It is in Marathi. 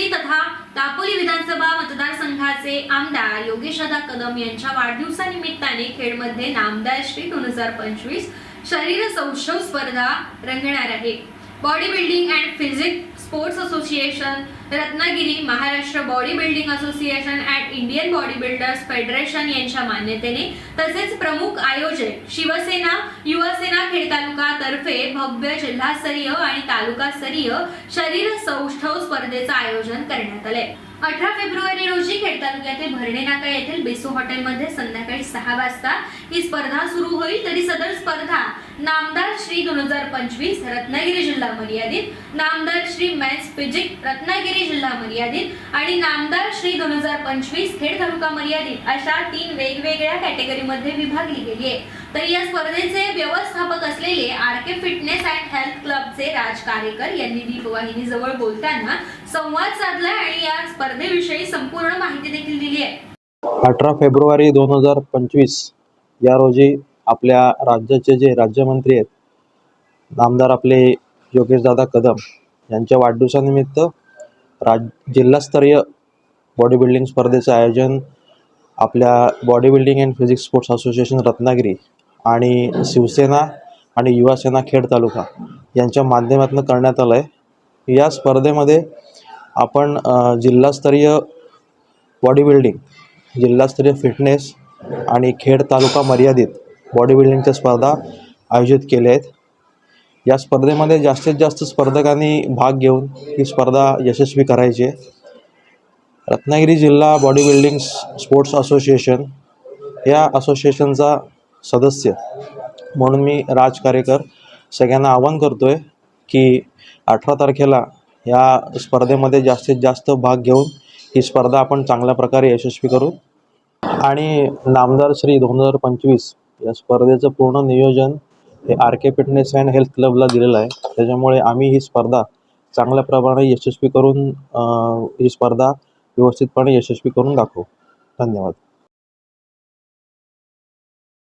मंत्री तथा दापोली विधानसभा मतदारसंघाचे आमदार योगेशदा कदम यांच्या वाढदिवसानिमित्ताने खेडमध्ये नामदार श्री दोन हजार पंचवीस शरीर सौष्ठव स्पर्धा रंगणार आहे. Body building and physics sports association Ratnagiri Maharashtra body building association and Indian body builders federation यांच्या मान्यतेने तसेच प्रमुख आयोजक शिवसेना युवसेना खेड तालुका तर्फे भव्य जिल्हास्तरीय आणि तालुकास्तरीय शरीर सौष्ठव स्पर्धेचं आयोजन करण्यात आलंय. अठरा फेब्रुवारी रोजी खेड तालुक्यातील भरणे नाका येथील बेसू हॉटेलमध्ये संध्याकाळी सहा वाजता ही स्पर्धा सुरू होईल. तरी सदर स्पर्धा नामदार श्री दोन हजार पंचवीस रत्नागिरी जिल्हा मर्यादित नामदार श्री मॅन्स फिजिक रत्नागिरी जिल्हा मर्यादित आणि नामदार श्री दोन हजार पंचवीस खेड तालुका मर्यादित अशा तीन वेगवेगळ्या कॅटेगरीमध्ये विभागली गेली आहे. तर या स्पर्धेचे व्यवस्थापक असलेले R K fitness and health क्लबचे राज कारेकर यांनी दीपवाहिनी जवळ बोलताना संवाद साधलाय आणि या स्पर्धेविषयी संपूर्ण माहिती देखील दिली आहे. अठरा फेब्रुवारी दोन हजार पंचवीस या रोजी आपल्या राज्याचे जे राज्यमंत्री आहेत नामदार आपले योगेशदादा कदम यांच्या वाढदिवसानिमित्त राज जिल्हास्तरीय बॉडी बिल्डिंग स्पर्धेचं आयोजन आपल्या body building and physics sports association Ratnagiri आणि शिवसेना आणि युवासेना खेड तालुका यांच्या माध्यमातून करण्यात आलं आहे या स्पर्धेमध्ये आपण जिल्हास्तरीय बॉडी बिल्डिंग जिल्हास्तरीय फिटनेस आणि खेड तालुका मर्यादित बॉडी बिल्डिंगच्या स्पर्धा आयोजित केल्या आहेत. या स्पर्धेमध्ये जास्तीत जास्त स्पर्धकांनी भाग घेऊन ही स्पर्धा यशस्वी करायची आहे. रत्नागिरी जिल्हा बॉडी बिल्डिंग स्पोर्ट्स असोसिएशन या असोसिएशनचा सदस्य म्हणून मी राज कारेकर सगळ्यांना आवाहन करतो आहे की अठरा तारखेला या स्पर्धेमध्ये जास्तीत जास्त भाग घेऊन ही स्पर्धा आपण चांगल्या प्रकारे यशस्वी करू. आणि नामदार श्री दोन हजार पंचवीस या स्पर्धेचं पूर्ण नियोजन हे R K fitness and health क्लबला दिलेलं आहे. त्याच्यामुळे आम्ही ही स्पर्धा चांगल्या प्रमाणे यशस्वी करून ही स्पर्धा व्यवस्थितपणे यशस्वी करून दाखवू. धन्यवाद.